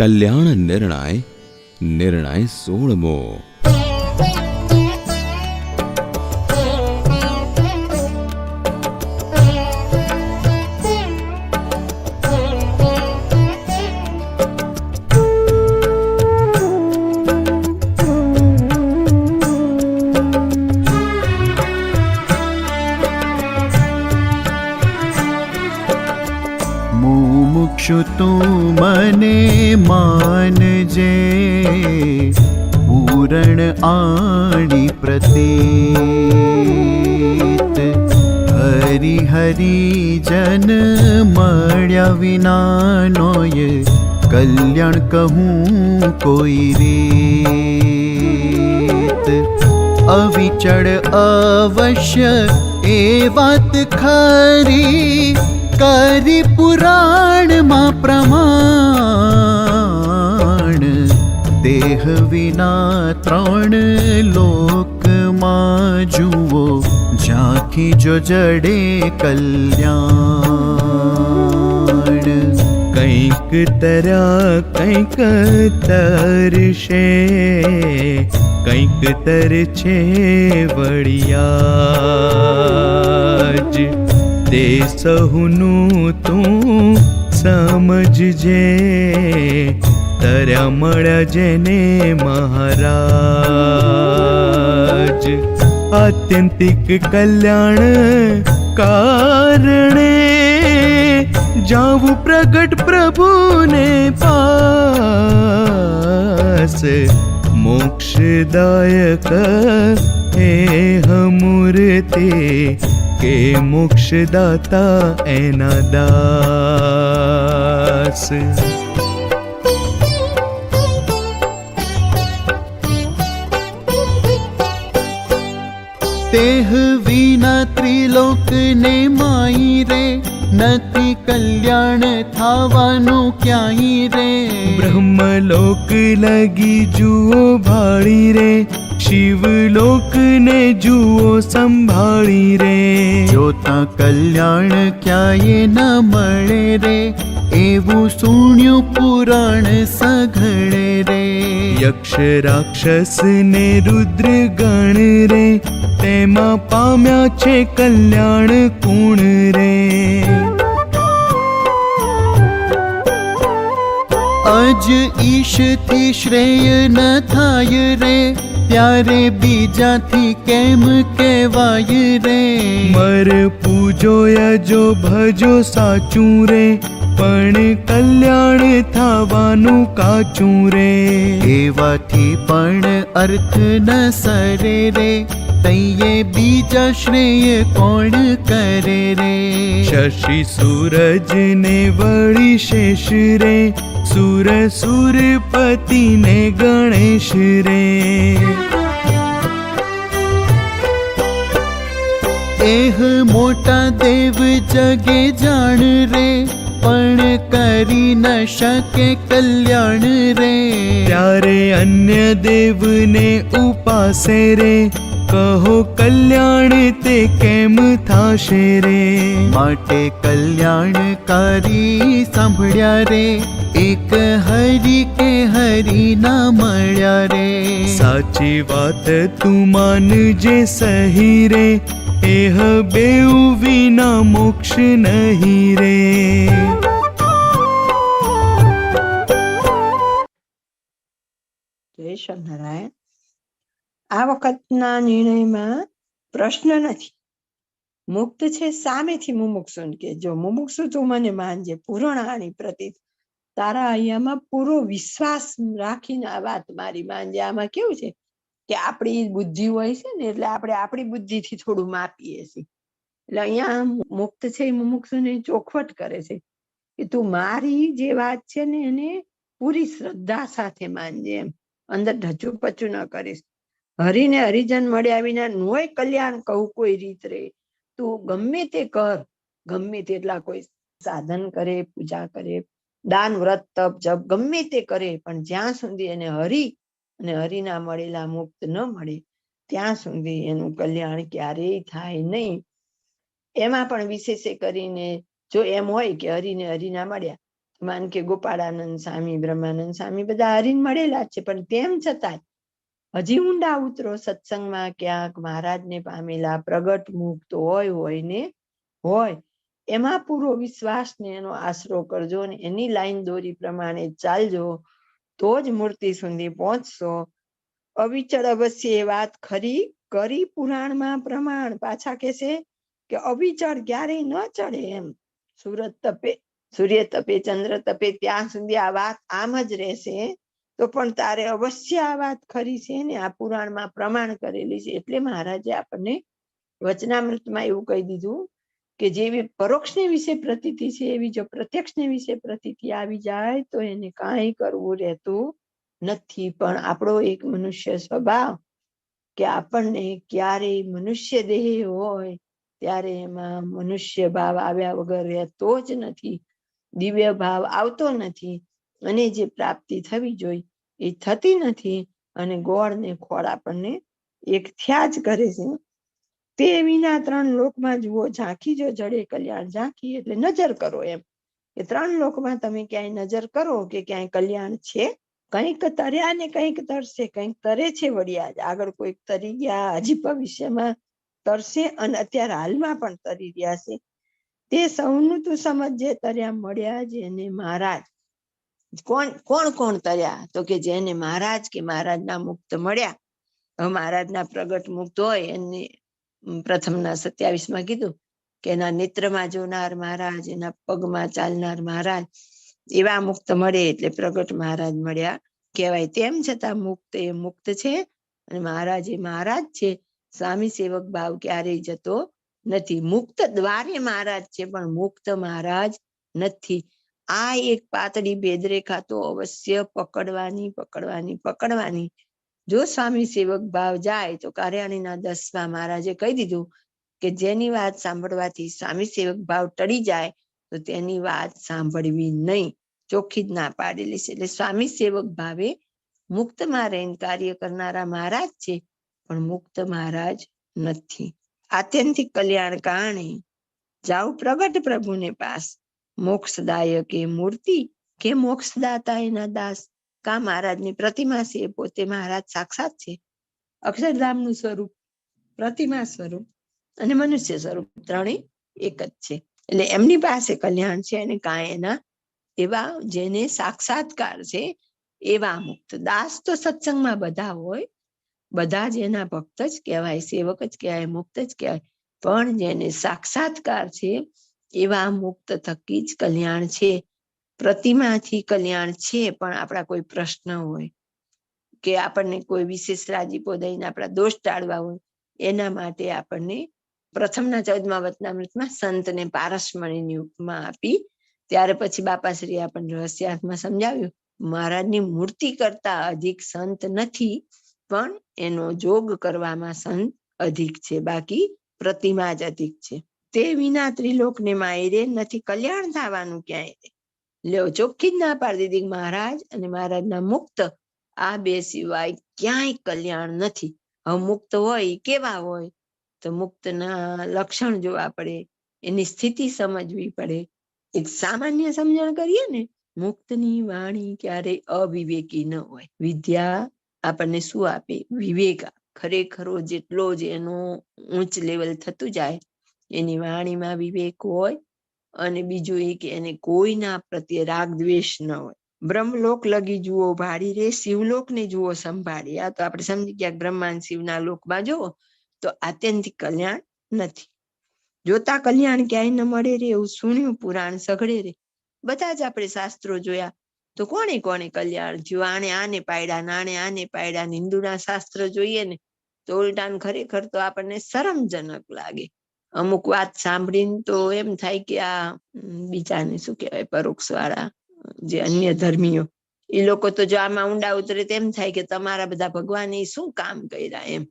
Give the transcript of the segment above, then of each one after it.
કલ્યાણ નિર્ણય નિર્ણય સોળમો. મુમુક્ષુ તું મને માનજે. પૂરણ આણી પ્રતીત. હરિ હરિ જન મળ્યા વિનાનોય. કલ્યાણ કહું કોઈ રીત. અવિચળ અવશ્ય એ વાત ખરી. કરી પુરાણમાં પ્રમાણ દેહ વિના ત્રણ લોકમાં જુઓ ઝાંખી જો જડે કલ્યાણ કંઈક તર્યા કંઈક તરશે કંઈક તર છે વળિયાજ તે સહુનું તું સમજજે તર્યા મળ્યા જેને મહારાજ આત્યંતિક કલ્યાણ કારણે જાવું પ્રગટ પ્રભુને પાસ મોક્ષદાયક હે હમૂર્તે કે મોક્ષદાતા એના દાસ. તેહ વિના ત્રિલોકને માઈ રે નથી કલ્યાણ થવાનું ક્યાંય રે. બ્રહ્મલોક લગી જુઓ ભાળી રે શિવલોકને જુઓ સંભાળી રે. જોતા કલ્યાણ ક્યાંય ના મળે રે એવું સુણ્યું પુરાણ સઘળે રે. યક્ષ રાક્ષસ ને રુદ્ર ગણ રે તેમાં પામ્યા છે કલ્યાણ કુણ રે. અજ ઈશથી શ્રેય ન થાય રે ત્યારે બીજાથી કેમ કહેવાય રે? મર પૂજો યજો ભજો સાચું રે પણ કલ્યાણ થવાનું કાચું રે. એવાથી પણ અર્થ ન સરે રે તૈયે બીજા શ્રેય કોણ કરે રે? શશિ સૂરજ ને વળી શેષ રે સુર સુરપતિ ને ગણેશ રે. એહ મોટા દેવ જગે જાણ રે પણ કરી ન શકે કલ્યાણ રે. ત્યારે અન્ય દેવને ઉપાસે રે કહો, કલ્યાણ તે કેમ થાશે રે? માટે કલ્યાણકારી સાંભળ્યા રે. એક હરી કે હરી ના મળ્યા રે. સાચી વાત તું માનજે સહી રે, એહ બેઉ વિના મોક્ષ નહીં રે. જય સ્વામિનારાયણ આ વખતના નિર્ણયમાં પ્રશ્ન નથી. મુક્ત છે સામેથી મુમુક્ષુન કે જો મુમુક્ષુ તું મને માનજે પૂર્ણાની પ્રતિ તારા અહીંયામાં પૂરો વિશ્વાસ રાખીને આ વાત મારી માનજે. આમાં કેવું છે કે આપણી બુદ્ધિ હોય છે ને એટલે આપણે આપણી બુદ્ધિથી થોડું માપીએ છીએ. એટલે અહીંયા મુક્ત છે એ મુમુક્ષુને ચોખવટ કરે છે કે તું મારી જે વાત છે ને એને પૂરી શ્રદ્ધા સાથે માનજે એમ. અંદર ઢચું ન કરીશ. હરિને હરિજન મળ્યા વિના નોય કલ્યાણ કહું કોઈ રીત રે. તું ગમે તે કર, ગમે તેટલા કોઈ સાધન કરે, પૂજા કરે, દાન, વ્રત, તપ, જપ, ગમે તે કરે, પણ જ્યાં સુધી એને હરિ અને હરિના મળેલા મુક્ત ન મળે, ત્યાં સુધી એનું કલ્યાણ ક્યારેય થાય નહીં. એમાં પણ વિશેષે કરીને જો એમ હોય કે હરિને હરિના મળ્યા માન કે ગોપાળાનંદ સ્વામી, બ્રહ્માનંદ સ્વામી બધા હરિને મળેલા છે, પણ તેમ છતાંય હજી ઊંડા ઉતરો સત્સંગમાં ક્યાંક મહારાજને પામેલા પ્રગટ મુક્ત હોય હોય ને હોય, એમાં પૂરો વિશ્વાસ ને એનો આશરો કરજો ને એની લાઈન દોરી પ્રમાણે ચાલજો, તો જ મૂર્તિ સુધી પહોંચશો. અવિચળ અવશ્ય એ વાત ખરી, કરી પુરાણમાં પ્રમાણ પાછા કેસે કે અવિચળ ક્યારેય ન ચડે એમ. સુરત તપે, સૂર્ય તપે, ચંદ્ર તપે, ત્યાં સુધી આ વાત આમ જ રહેશે. તો પણ તારે અવશ્ય આ વાત ખરી છે ને, આ પુરાણમાં પ્રમાણ કરેલી છે. એટલે મહારાજે આપણને વચનામૃતમાં એવું કહી દીધું કે જેવી પરોક્ષને વિશે પ્રતીતિ છે, એવી જો પ્રત્યક્ષને વિશે પ્રતીતિ આવી જાય, તો એને કાંઈ કરવું રહેતું નથી. પણ આપણો એક મનુષ્ય સ્વભાવ કે આપણને ક્યારેય મનુષ્ય દેહ હોય, ત્યારે એમાં મનુષ્ય ભાવ આવ્યા વગર રહેતો જ નથી. દિવ્ય ભાવ આવતો નથી. અને જે પ્રાપ્તિ થવી જોઈએ એ થતી નથી અને ગોળ ને ખોળ આપણને એક થયા જ કરે છે. તે વિના ત્રણ લોકમાં જુઓ, ઝાંખી જો જડે, કલ્યાણ ઝાંખી એટલે નજર કરો એમ. કે ત્રણ લોકમાં તમે ક્યાંય નજર કરો કે ક્યાંય કલ્યાણ છે? કંઈક તર્યા ને કંઈક તરશે, કંઈક તરે છે વળ્યા જ. આગળ કોઈક તરી ગયા, હજી ભવિષ્યમાં તરશે અને અત્યારે હાલમાં પણ તરી રહ્યા છે. તે સૌનું તું સમજજે તર્યા મળ્યા જેને મહારાજ કોણ કોણ તર્યા? તો કે જેને મહારાજ કે મહારાજના મુક્ત મળ્યા. મહારાજના પ્રગટ મુક્ત હોય, એની પ્રથમના સત્યાવીસમાં કીધું કે એના નેત્રમાં જોનાર મહારાજ, એના પગમાં ચાલનાર મહારાજ, એવા મુક્ત મળે એટલે પ્રગટ મહારાજ મળ્યા. કહેવાય તેમ છતાં મુક્ત એ મુક્ત છે અને મહારાજ એ મહારાજ છે. સ્વામી સેવક ભાવ ક્યારેય જતો નથી. મુક્ત દ્વારે મહારાજ છે, પણ મુક્ત મહારાજ નથી. આ એક પાતળી ભેદરેખા તો અવશ્ય પકડવાની પકડવાની પકડવાની. જો સ્વામી સેવક ભાવ જાય તો કાર્યાણીના દસમા મહારાજે કહી દીધું કે જેની વાત સાંભળવાથી સ્વામી સેવક ભાવ ટળી જાય તો તેની વાત સાંભળવી નહીં. ચોખ્ખી જ ના પાડેલી છે. એટલે સ્વામી સેવક ભાવે મુક્તમાં રહીને કાર્ય કરનારા મહારાજ છે, પણ મુક્ત મહારાજ નથી. આત્યંતિક કલ્યાણ કારણે જાઉં પ્રગટ પ્રભુને પાસ. મોક્ષદાયક એ મૂર્તિ કે મોક્ષદાતા એના દાસ? કા મહારાજની પ્રતિમા છે પોતે મહારાજ સાક્ષાત છે? અક્ષરધામનું સ્વરૂપ, પ્રતિમા સ્વરૂપ અને મનુષ્ય સ્વરૂપ ત્રણેય એક જ છે. એટલે એમની પાસે કલ્યાણ છે અને કાંઈ એના એવા જેને સાક્ષાત્કાર છે એવા મુક્ત. દાસ તો સત્સંગમાં બધા હોય, બધા જ એના ભક્ત જ કહેવાય, સેવક જ કહેવાય, મુક્ત જ કહેવાય. પણ જેને સાક્ષાત્કાર છે એવા મુક્ત થકી જ કલ્યાણ છે. પ્રતિમાથી કલ્યાણ છે પણ આપણા કોઈ પ્રશ્ન હોય કે આપણને કોઈ વિશેષ રાજીપો દઈને આપણા દોષ ટાળવા હોય એના માટે આપણને પ્રથમના ચૌદમા વચનામૃતમાં સંતને પારસમણીની ઉપમા આપી ત્યારે પછી બાપાશ્રી આપણને રહસ્યાર્થમાં સમજાવ્યું, મહારાજની મૂર્તિ કરતા અધિક સંત નથી, પણ એનો જોગ કરવામાં સંત અધિક છે. બાકી પ્રતિમા જ અધિક છે. તે વિના ત્રિલોકને માયરે નથી, કલ્યાણ થવાનું ક્યાંય લ્યો, ચોખ્ખી જ ના પાડી દીધી મહારાજ, અને મહારાજના મુક્ત, આ બે સિવાય ક્યાંય કલ્યાણ નથી. હવે મુક્ત હોય, કેવા હોય? તો મુક્તના લક્ષણ જોવા પડે, એની સ્થિતિ સમજવી પડે. એક સામાન્ય સમજણ કરીએ ને, મુક્તની વાણી ક્યારેય અવિવેકી ન હોય. વિદ્યા આપણને શું આપે? વિવેક ખરેખરો જેટલો જ એનો ઊંચ લેવલ થતું જાય એની વાણીમાં વિવેક હોય અને બીજું એ કે એને કોઈના પ્રત્યે રાગ દ્વેષ ન હોય. બ્રહ્મલોક લગી જુઓ ભાડી રે શિવલોક ને જુઓ સંભાળી આ તો આપણે સમજી ગયા બ્રહ્માંડ શિવના લોકમાં જુઓ, તો આત્યંતિક કલ્યાણ નથી. જોતા કલ્યાણ ક્યાંય ન મળે રે, એવું સુણ્યું પુરાણ સઘળે રે. બધા જ આપણે શાસ્ત્રો જોયા. તો કોણે કોણે કલ્યાણ જો આને આને પાડ્યા નાણે આને પાડ્યા? નિંદુના શાસ્ત્ર જોઈએ ને, તો ઉલટાન ખરેખર તો આપણને શરમજનક લાગે. અમુક વાત સાંભળીને તો એમ થાય કે આ બીજાને શું કહેવાય પરોક્ષ વાળા જે અન્ય ધર્મીઓ, એ લોકો તો જો આમાં ઊંડા ઉતરે તેમ થાય કે તમારા બધા ભગવાને શું કામ કર્યા એમ.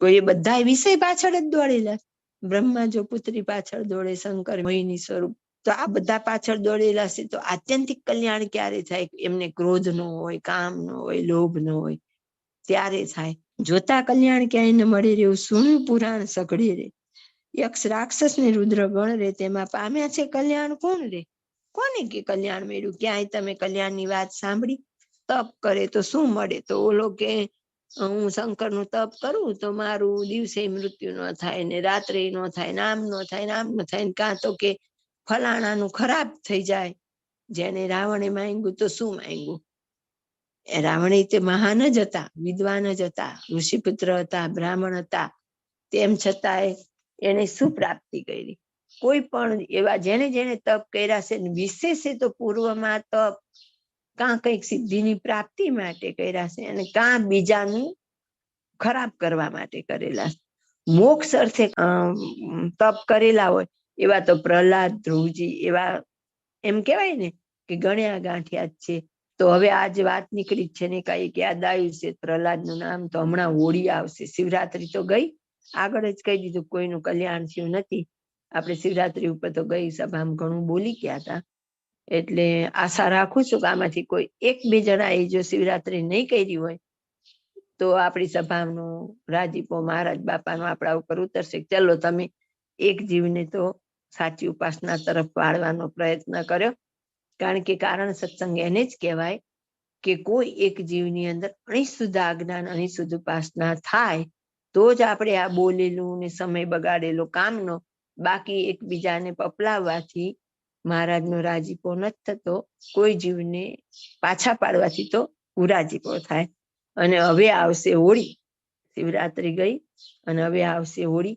કોઈ બધા વિષય પાછળ જ દોડેલા. બ્રહ્મા જો પુત્રી પાછળ દોડે, શંકર મોહિની સ્વરૂપ, તો આ બધા પાછળ દોડેલા છે, તો આત્યંતિક કલ્યાણ ક્યારે થાય? એમને ક્રોધ નો હોય, કામ નો હોય, લોભ નો હોય, ત્યારે થાય. જોતા કલ્યાણ ક્યાંય ન મળે રહ્યું સુણ્યું પુરાણ સઘળી રે યક્ષ રાક્ષસ ને રુદ્ર ગણ રે, તેમાં પામ્યા છે કલ્યાણ કોણ રે? કોને કે કલ્યાણ મેળ્યું? ક્યાંય તમે કલ્યાણની વાત સાંભળી? તપ કરે તો શું મળે? તો ઓલો કે, હું શંકરનું તપ કરું તો મારું દિવસે મૃત્યુ ન થાય ને રાત્રે ન થાય ને આમ ન થાય ને આમ ન થાય ને કાં તો કે ફલાણાનું ખરાબ થઈ જાય. જેને રાવણે માંગ્યું તો શું માંગ્યું? રાવણે તે મહાન જ હતા, વિદ્વાન જ હતા ઋષિપુત્ર હતા, બ્રાહ્મણ હતા. તેમ છતાંય એને શું પ્રાપ્તિ કરી. કોઈ પણ એવા જેને જેને તપ કર્યા છે વિશેષ તો પૂર્વમાં તપ કાં કંઈક સિદ્ધિની પ્રાપ્તિ માટે કર્યા છે અને કાં બીજાનું ખરાબ કરવા માટે કરેલા મોક્ષ અર્થે તપ કરેલા હોય એવા તો પ્રહલાદ, ધ્રુવજી એવા એમ કહેવાય ને કે ગણ્યા ગાંઠિયા જ છે. તો હવે આ જે વાત નીકળી છે ને કંઈક યાદ આવ્યું છે પ્રહલાદનું નામ તો હમણાં હોળી આવશે. શિવરાત્રી તો ગઈ. આગળ જ કહી દીધું, કોઈનું કલ્યાણ થયું નથી. આપણે શિવરાત્રી ઉપર તો ગઈ સભામાં ઘણું બોલી ગયા હતા. એટલે આશા રાખું છું કે આમાંથી કોઈ એક બે જણા એ જો શિવરાત્રી નહીં કરી હોય, તો આપણી સભાનું રાજીપો મહારાજ બાપાનો આપણા ઉપર ઉતરશે. ચલો, તમે એક જીવને તો સાચી ઉપાસના તરફ વાળવાનો પ્રયત્ન કર્યો. કારણ કે કારણ સત્સંગ એને જ કહેવાય કે કોઈ એક જીવની અંદર અણિશુદ્ધ આજ્ઞાન અણિશુદ્ધ ઉપાસના થાય તો જ આપણે આ બોલેલું ને સમય બગાડેલો કામનો બાકી એકબીજાને પપલાવવાથી મહારાજનો રાજીપો નથી થતો, કોઈ જીવને પાછા પાડવાથી તો ઉરાજીપો થાય. અને હવે આવશે હોળી, શિવરાત્રી ગઈ અને હવે આવશે હોળી.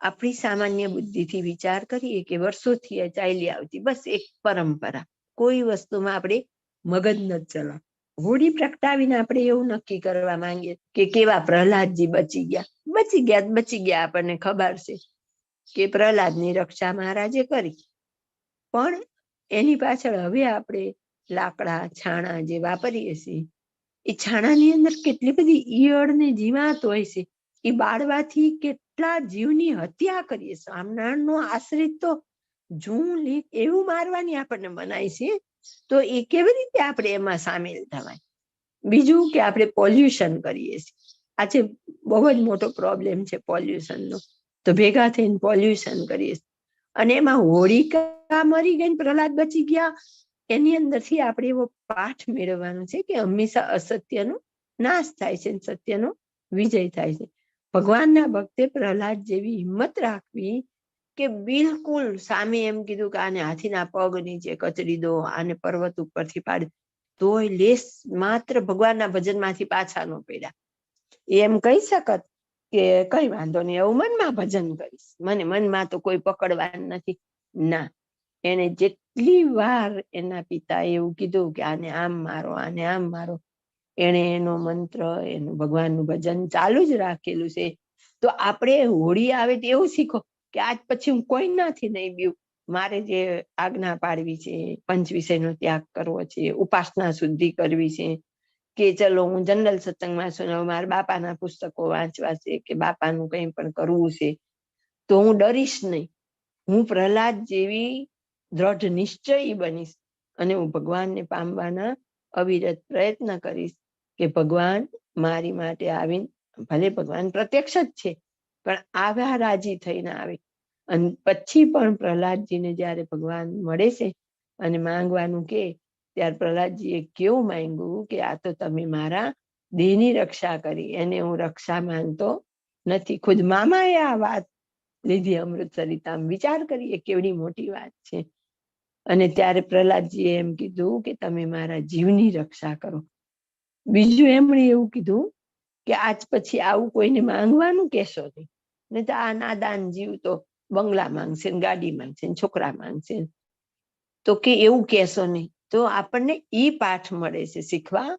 આપણી સામાન્ય બુદ્ધિથી વિચાર કરીએ કે વર્ષોથી ચાલી આવતી, બસ એક પરંપરા. કોઈ વસ્તુમાં આપણે મગજ ન ચલા હોળી પ્રગટાવીને આપણે એવું નક્કી કરવા માંગીએ કે કેવા પ્રહલાદજી બચી ગયા. બચી ગયા બચી ગયા આપણને ખબર છે કે પ્રહલાદની રક્ષા મહારાજે કરી. પણ એની પાછળ હવે આપણે લાકડા, છાણા જે વાપરીએ છીએ, એ છાણાની અંદર કેટલી બધી ઈયળ ને જીવાત હોય છે, એ બાળવાથી કેટલા જીવની હત્યા કરીએ સ્વામિનારાયણનો આશ્રિત તો જૂ, લીક એવું મારવાની આપણને મનાય છે, તો એ કેવી રીતે આપણે એમાં સામેલ થવાય? બીજું કે આપણે પોલ્યુશન કરીએ છીએ. આજે બહુ જ મોટો પ્રોબ્લેમ છે પોલ્યુશનનો તો ભેગા થઈને પોલ્યુશન કરીએ. અને એમાં હોળિકા મરી ગઈ પ્રહલાદ બચી ગયા. એની અંદરથી આપણે એવો પાઠ મેળવવાનો છે કે હંમેશા અસત્યનો નાશ થાય છે સત્યનો વિજય થાય છે. ભગવાનના ભક્તે પ્રહલાદ જેવી હિંમત રાખવી કે બિલકુલ સામે એમ કીધું કે આને હાથીના પગ નીચે કચડી દો, આને પર્વત ઉપરથી પાડી તોય લેસ માત્ર ભગવાનના ભજનમાંથી પાછા ન પડ્યા. એમ કહી શકત કે કઈ વાંધો નહીં એવું મનમાં ભજન કરીશ. મને મનમાં તો કોઈ પકડવાનું નથી. ના, એને જેટલી વાર એના પિતા એવું કીધું કે આને આમ મારો, આને આમ મારો એને એનો મંત્ર, એનું ભગવાનનું ભજન ચાલુ જ રાખેલું છે. તો આપણે હોળી આવે તો એવું શીખો કે આજ પછી હું કોઈ નાથી નહીં બીવું. મારે જે આજ્ઞા પાડવી છે, પંચ વિષયનો ત્યાગ કરવો છે, ઉપાસના શુદ્ધિ કરવી છે કે ચલો હું જનરલ સત્સંગમાં છું મારા બાપાના પુસ્તકો વાંચવા છે કે બાપાનું કંઈ પણ કરવું છે, તો હું ડરીશ નહીં. હું પ્રહલાદ જેવી દ્રઢ નિશ્ચયી બનીશ અને હું ભગવાનને પામવાના અવિરત પ્રયત્ન કરીશ કે ભગવાન મારી માટે આવીને, ભલે ભગવાન પ્રત્યક્ષ જ છે, પણ આવ્યા રાજી થઈને આવે. અને પછી પણ પ્રહલાદજીને જ્યારે ભગવાન મળે છે અને માંગવાનું કે ત્યારે પ્રહલાદજીએ કેવું માંગ્યું કે આ તો તમે મારા દેહની રક્ષા કરી, એને હું રક્ષા માનતો નથી. ખુદ મામાએ આ વાત લીધી અમૃત સરિતામ. વિચાર કરીએ કેવડી મોટી વાત છે. અને ત્યારે પ્રહલાદજીએ એમ કીધું કે તમે મારા જીવની રક્ષા કરો. બીજું એમણે એવું કીધું કે આજ પછી આવું કોઈને માંગવાનું કહેશો નહીં. નહીં તો આ નાદાન જીવ તો બંગલા માંગશે ગાડી માંગશે છોકરા માંગશે. તો કે એવું કહેશો નહીં. તો આપણને ઈ પાઠ મળે છે શીખવા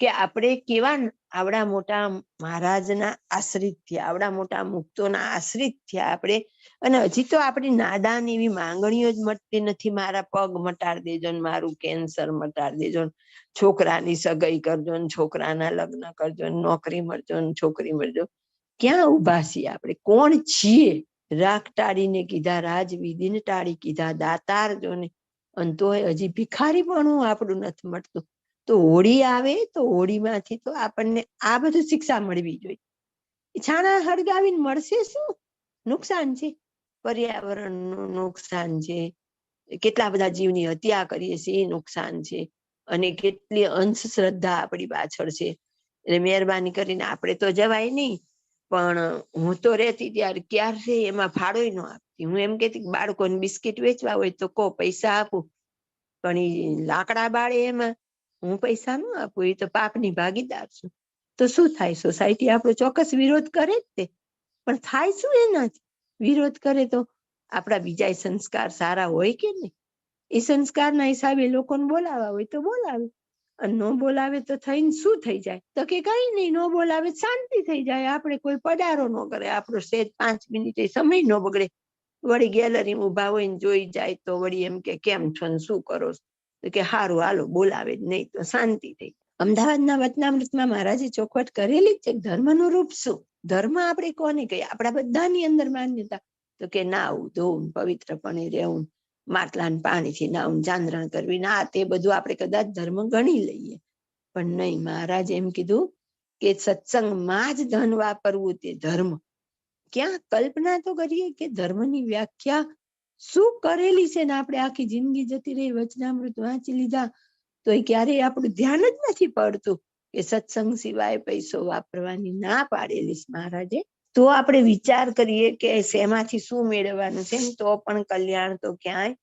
કે આપણે કેવા આવડા મોટા મહારાજના આશ્રિત થયા, આવડા મોટા મુક્તોના આશ્રિત થયા આપણે. અને હજી તો આપણી નાદાન એવી માંગણીઓ જ મટતી નથી, મારા પગ મટાડી દેજો ને મારું કેન્સર મટાડી દેજો ને છોકરાની સગાઈ કરજો ને છોકરાના લગ્ન કરજો ને નોકરી મળજો ને છોકરી મળજો. ક્યાં ઊભા છીએ આપણે? કોણ છીએ? રાખ ટાળીને કીધા, રાજવિધિને ટાળી કીધા દાતાર જોને અને તોય હજી ભિખારી પણ આપણું નથી મળતું. તો હોળી આવે તો હોળીમાંથી તો આપણને આ બધું શિક્ષા મળવી જોઈએ. છાણા હળગાવીને મળશે શું? નુકસાન છે. પર્યાવરણનું નુકસાન છે. કેટલા બધા જીવની હત્યા કરીએ છીએ એ નુકસાન છે. અને કેટલી અંધશ્રદ્ધા આપણી પાછળ છે. એટલે મહેરબાની કરીને આપણે તો જવાય નહીં. પણ હું તો રહેતી ત્યારે ક્યારે એમાં ફાળો ન આપતી. હું એમ કેતી બાળકોને બિસ્કિટ વેચવા હોય તો કો પૈસા આપું. પણ એ લાકડા બાળે એમાં હું પૈસા ન આપું એ તો પાપની ભાગીદાર છું. તો શું થાય? સોસાયટી આપણો ચોક્કસ વિરોધ કરે જ તે. પણ થાય શું એનાથી વિરોધ કરે તો આપણા બીજા સંસ્કાર સારા હોય કે નહીં? એ સંસ્કારના હિસાબે લોકોને બોલાવા હોય તો બોલાવે. ન બોલાવે તો થઈને શું થઈ જાય? તો કે કઈ નહીં, ન બોલાવે, શાંતિ થઈ જાય. આપણે કોઈ પડારો ન કરે. આપણો સેજ પાંચ મિનિટે સમય ન બગડે. વળી ગેલેરીમાં ઊભા હોય ને જોઈ જાય તો વળી એમ કે, કેમ છો ને? શું કરો તો કે, હારું, હાલો, બોલાવે જ નહીં. તો શાંતિ થઈ. અમદાવાદના વચનામૃતમાં મહારાજે ચોખવટ કરેલી જ છે ધર્મનું રૂપ શું? ધર્મ આપણે કોને કહીએ? આપણા બધાની અંદર માન્યતા. તો કે, ના આવું ધોવું પવિત્રપણે રહેવું માટલાને પાણીથી નાવું ચાંદ્રણ કરવી. ના, તે બધું આપણે કદાચ ધર્મ ગણી લઈએ. પણ નહીં, મહારાજ એમ કીધું કે સત્સંગમાં જ ધન વાપરવું તે ધર્મ. ક્યાં કલ્પના તો કરીએ કે ધર્મની વ્યાખ્યા શું કરેલી છે ને આપણે આખી જિંદગી જતી રહી, વચનામૃત વાંચી લીધા, તો એ ક્યારેય આપણું ધ્યાન જ નથી પડતું કે સત્સંગ સિવાય પૈસો વાપરવાની ના પાડેલી મહારાજે. તો આપણે વિચાર કરીએ કે શેમાંથી શું મેળવવાનું છે તો પણ કલ્યાણ તો ક્યાંય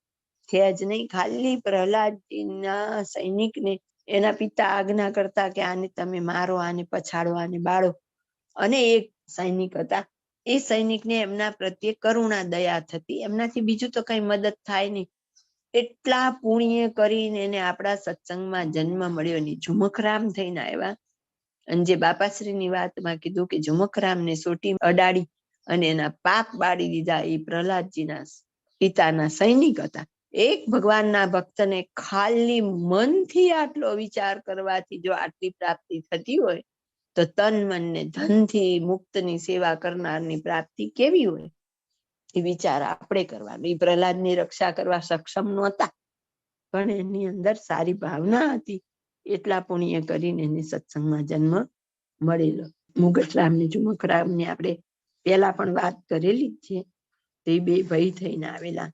છે જ નહીં. ખાલી પ્રહલાદજીના સૈનિકને એના પિતા આજ્ઞા કરતા કે આને તમે મારો, આને પછાડો, આને બાળો. અને એક સૈનિક હતા. એ સૈનિકને એમના પ્રત્યે કરુણા, દયા થતી. એમનાથી બીજું તો કઈ મદદ થાય નહીં. એટલા પુણ્ય કરીને એને આપણા સત્સંગમાં જન્મ મળ્યો ને ઝુમખરામ થઈને આવ્યા. અને જે બાપાશ્રીની વાતમાં કીધું કે ઝુમકરામને સોટી અડાડી અને એના પાપ બાળી દીધા એ પ્રહલાદજીના પિતાના સૈનિક હતા. એક ભગવાનના ભક્તને ખાલી મનથી આટલો વિચાર કરવાથી જો આટલી પ્રાપ્તિ થતી હોય, તો તન મનને ધનથી મુક્તની સેવા કરનારની પ્રાપ્તિ કેવી હોય? એ વિચાર આપણે કરવાનો. એ પ્રહલાદની રક્ષા કરવા સક્ષમ નહોતા. પણ એની અંદર સારી ભાવના હતી. એટલા પુણ્ય કરીને એને સત્સંગમાં જન્મ મળેલો. મુગટરામ ને જુમખરામ ને આપણે પેલા પણ વાત કરેલી છે. તે બે ભય થઈને આવેલા.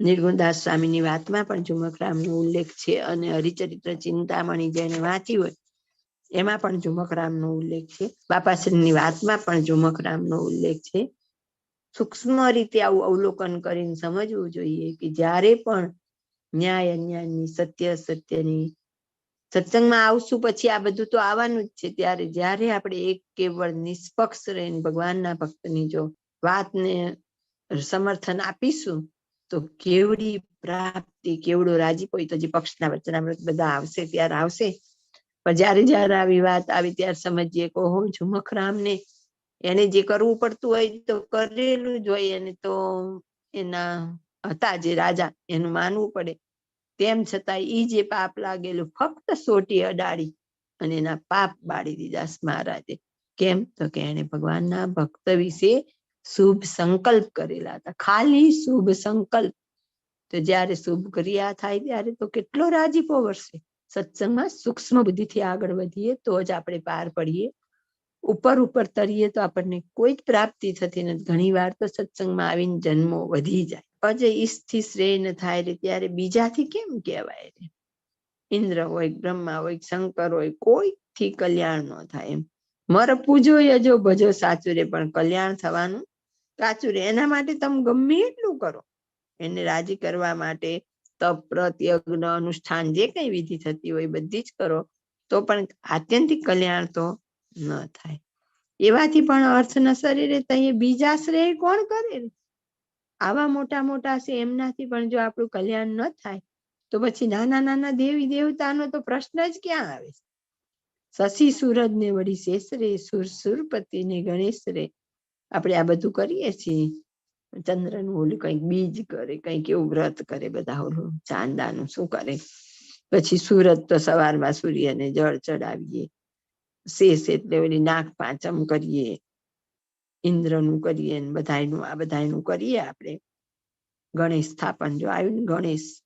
નિર્ગુણદાસ સ્વામીની વાતમાં પણ ઝુમખરામનો ઉલ્લેખ છે અને હરિચરિત્ર ચિંતામણી જેને વાંચી હોય, એમાં પણ ઝુમખરામનો ઉલ્લેખ છે. બાપાશ્રીની વાતમાં પણ ઝુમખરામનો ઉલ્લેખ છે. સૂક્ષ્મ રીતે આવું અવલોકન કરીને સમજવું જોઈએ કે જ્યારે પણ ન્યાય અન્યાયની સત્ય સત્યની સત્સંગમાં આવશું પછી આ બધું તો આવવાનું જ છે. ત્યારે જ્યારે આપણે એક કેવળ નિષ્પક્ષ રહીને ભગવાનના ભક્તની જો વાતને સમર્થન આપીશું, તો કેવડી પ્રાપ્તિ, કેવડો રાજી હોય તો જે પક્ષના વચનામૃત બધા આવશે, ત્યારે આવશે. પણ જ્યારે જ્યારે આવી વાત આવી, ત્યારે સમજીએ કે ઓહો, ઝુમખરામને એને જે કરવું પડતું હોય તો કરેલું જ હોય. એને તો એના હતા જે રાજા, એનું માનવું પડે. તેમ છતાં ઈ જે પાપ લાગેલું ફક્ત સોટી અડાડી અને એના પાપ બાળી દીધા મહારાજે કેમ? તો કે એને ભગવાનના ભક્ત વિશે શુભ સંકલ્પ કરેલા હતા. ખાલી શુભ સંકલ્પ. તો જ્યારે શુભ ક્રિયા થાય ત્યારે તો કેટલો રાજીપો વરસે સત્સંગમાં સૂક્ષ્મ બુદ્ધિથી આગળ વધીએ તો જ આપણે પાર પડીએ. ઉપર ઉપર તરીએ તો આપણને કોઈ જ પ્રાપ્તિ થતી નથી. ઘણી વાર તો સત્સંગમાં આવીને જન્મો વધી જાય. અજય ઈશથી શ્રેય ન થાય રે, ત્યારે બીજાથી કેમ કહેવાય રે? ઇન્દ્ર હોય, બ્રહ્મા હોય, શંકર હોય, કોઈથી કલ્યાણ ન થાય એમ. મર પૂજો યજો ભજો સાચું રે પણ કલ્યાણ થવાનું સાચું રે એના માટે તમે ગમે એટલું કરો. એને રાજી કરવા માટે તપ પ્રત્યજ્ઞ અનુષ્ઠાન જે કઈ વિધિ થતી હોય, બધી જ કરો. તો પણ આત્યંતિક કલ્યાણ તો ન થાય. એવાથી પણ અર્થ ન શરીરે તો બીજા શ્રેય કોણ કરે? આવા મોટા મોટા છે, એમનાથી પણ જો આપણું કલ્યાણ ન થાય, તો પછી નાના નાના દેવી દેવતાનો તો પ્રશ્ન જ ક્યાં આવે? શશી સુરજ ને વળી શેષ રે સુર સુરપતિ ને ગણેશ રે આપણે આ બધું કરીએ છીએ. ચંદ્રનું ઓલું કંઈક બીજ કરે, કંઈક એવું વ્રત કરે બધા, ઓલું ચાંદાનું શું કરે? પછી સુરત તો સવારમાં સૂર્યને જળ ચડાવીએ. શેષ એટલે ઓલી નાક પાંચમ કરીએ. ઇન્દ્રનું કરીએ ને બધાયનું, આ બધાયનું કરીએ આપણે. ગણેશ સ્થાપન જો આવ્યું ને ગણેશ,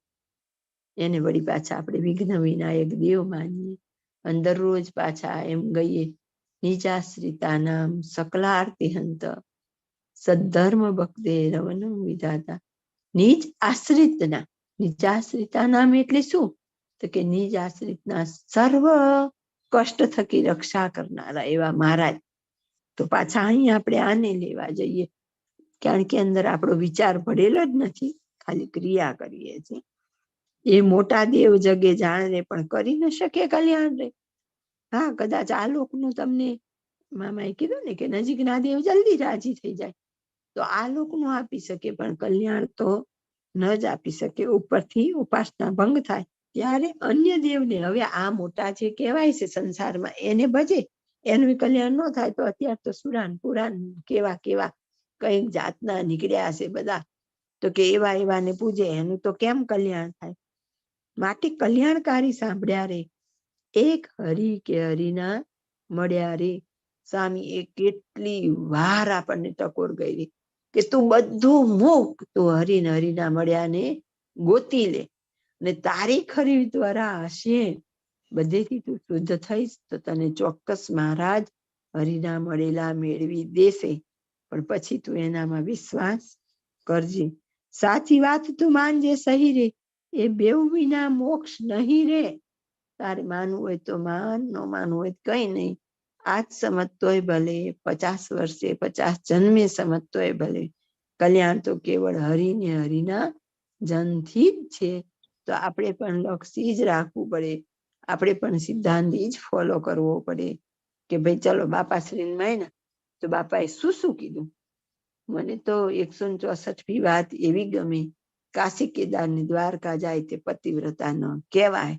એને વળી પાછા આપણે વિઘ્ન વિનાયક દેવ માનીએ. અને દરરોજ પાછા એમ ગઈએ નિજાશ્રિતા નામ સકલાર્તિ હંત, સદ્ધર્મ ભક્તે રવનમ વિધાતા. નિજ આશ્રિતના, નિજાશ્રિતા નામ એટલે શું? તો કે નિજ આશ્રિતના સર્વ કષ્ટ થકી રક્ષા કરનારા એવા મહારાજ. તો પાછા અહીં આપણે આને લેવા જઈએ. કારણ કે અંદર આપણો વિચાર ભરેલો જ નથી. ખાલી ક્રિયા કરીએ છીએ. એ મોટા દેવ જગે જાણે પણ કરી ન શકે કલ્યાણ રે હા, કદાચ આ લોકનું તમને મામાએ કીધું ને કે નજીકના દેવ જલ્દી રાજી થઈ જાય. તો આ લોકનું આપી શકે પણ કલ્યાણ તો ન જ આપી શકે. ઉપરથી ઉપાસના ભંગ થાય. ત્યારે અન્ય દેવને હવે આ મોટા જે કહેવાય છે સંસારમાં એને ભજે એનું કલ્યાણ ન થાય તો અત્યારે તો સુરાન પુરાન કેવા કેવા કંઈક જાતના નીકળ્યા છે બધા. તો કે એવા એવાને પૂજે, એનું તો કેમ કલ્યાણ થાય? માટે કલ્યાણકારી સાંભળ્યા રે. એક હરી કે હરિના મળ્યા રે. સ્વામી એ કેટલી વાર આપણને ટકોર ગઈ કે તું બધું મૂક, તું હરિને હરિના મળ્યાને ગોતી લે. ને તારી ખરી દ્વારા હશે. બધેથી તું શુદ્ધ થઈશ તો તને ચોક્કસ મહારાજ હરિના મળેલા મેળવી દેશે. પણ પછી તું એનામાં વિશ્વાસ કરજે. સાચી વાત તું માનજે સહી રે. એ બેવ વિના મોક્ષ નહીં રે. તારે માનવું હોય તો માન, ન માનવું હોય કઈ નહીં. આજ સમજતોય ભલે, પચાસ વર્ષે પચાસ જન્મે સમજતોય ભલે. કલ્યાણ તો કેવળ હરિને હરિના જનથી જ છે. તો આપણે પણ લક્ષી જ રાખવું પડે. આપણે પણ સિદ્ધાંત જ ફોલો કરવો પડે કે ભાઈ ચલો બાપાશ્રી માં તો બાપાએ શું શું કીધું? મને તો એકસો ચોસઠમી વાત એવી ગમી, કાશી કેદારની દ્વારકા જાય તે પતિવ્રતા ન કહેવાય.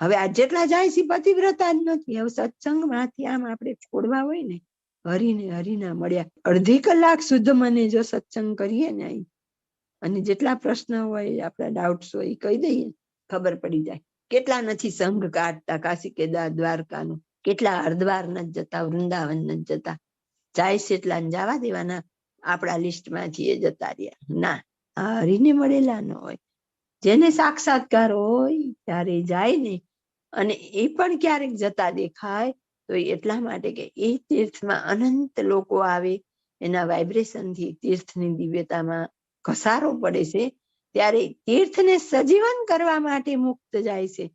હવે આ જેટલા જાય છે પતિવ્રતા જ નથી. હવે સત્સંગમાંથી આમ આપણે છોડવા હોય ને, હરીને હરીના મળ્યા. અડધી કલાક શુદ્ધ મને જો સત્સંગ કરીએ ને અહીં, અને જેટલા પ્રશ્ન હોય, આપણા ડાઉટ્સ હોય, એ કહી દઈએ, ખબર પડી જાય. કેટલા નથી સંઘ કાઢતા કાશી કેદાર દ્વારકાનો? કેટલા હરદ્વાર ન જતા, વૃંદાવન ન જતા? જાય છે એટલા જવા દેવાના આપણા લિસ્ટમાંથી એ જતા રહ્યા. ના, હરીને મળેલા ન હોય. જેને સાક્ષાત્કાર હોય ત્યારે જાય ને. અને એ પણ ક્યારેક જતા દેખાય, તો એટલા માટે કે એ તીર્થમાં અનંત લોકો આવે, એના વાઇબ્રેશનથી તીર્થની દિવ્યતામાં ઘસારો પડે છે. ત્યારે તીર્થને સજીવન કરવા માટે મુક્ત જાય છે.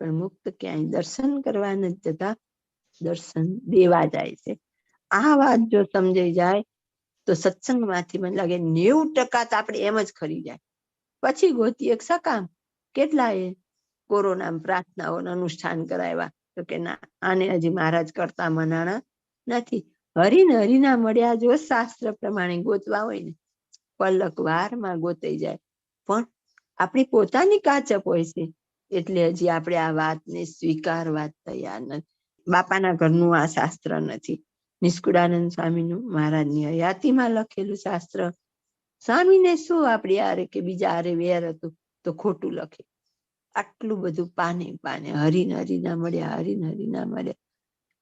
પણ મુક્ત ક્યાંય દર્શન કરવા નથી જતા દર્શન દેવા જાય છે. આ વાત જો સમજાઈ જાય, તો સત્સંગમાંથી મને લાગે નેવું ટકા તો આપણે એમ જ ખરી જાય. પછી ગોતી એક સકામ કેટલા એ કોરોના પ્રાર્થનાઓનું અનુષ્ઠાન કરાવ્યા? તો કે ના, આને હજી મહારાજ કરતા મનાણા નથી. હરીને હરીના મળ્યા જો શાસ્ત્ર પ્રમાણે ગોતવા હોય ને પલક વારમાં ગોતાઈ જાય. પણ આપણી પોતાની કાચપ હોય છે. એટલે હજી આપણે આ વાતને સ્વીકારવા તૈયાર નથી. બાપાના ઘરનું આ શાસ્ત્ર નથી. નિષ્કુળાનંદ સ્વામીનું મહારાજની હયાતીમાં લખેલું શાસ્ત્ર. સ્વામીને શું આપણી આરે કે બીજા આરે વેર હતું, તો ખોટું લખે. આટલું બધું પાને પાને, હરીને હરીના મળ્યા, હરીને હરીના મળ્યા.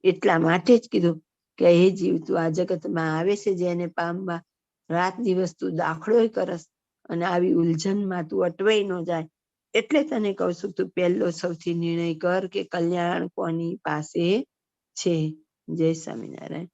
એટલા માટે જ કીધું કે હે જીવ, તું આ જગતમાં આવે છે જેને પામવા. રાત દિવસ તું દાખલોય કરસ. અને આવી ઉલઝનમાં તું અટવાઈ ન જાય. એટલે તને કહું છું, તું પહેલો સૌથી નિર્ણય કર કે કલ્યાણ કોની પાસે છે? જય સ્વામિનારાયણ.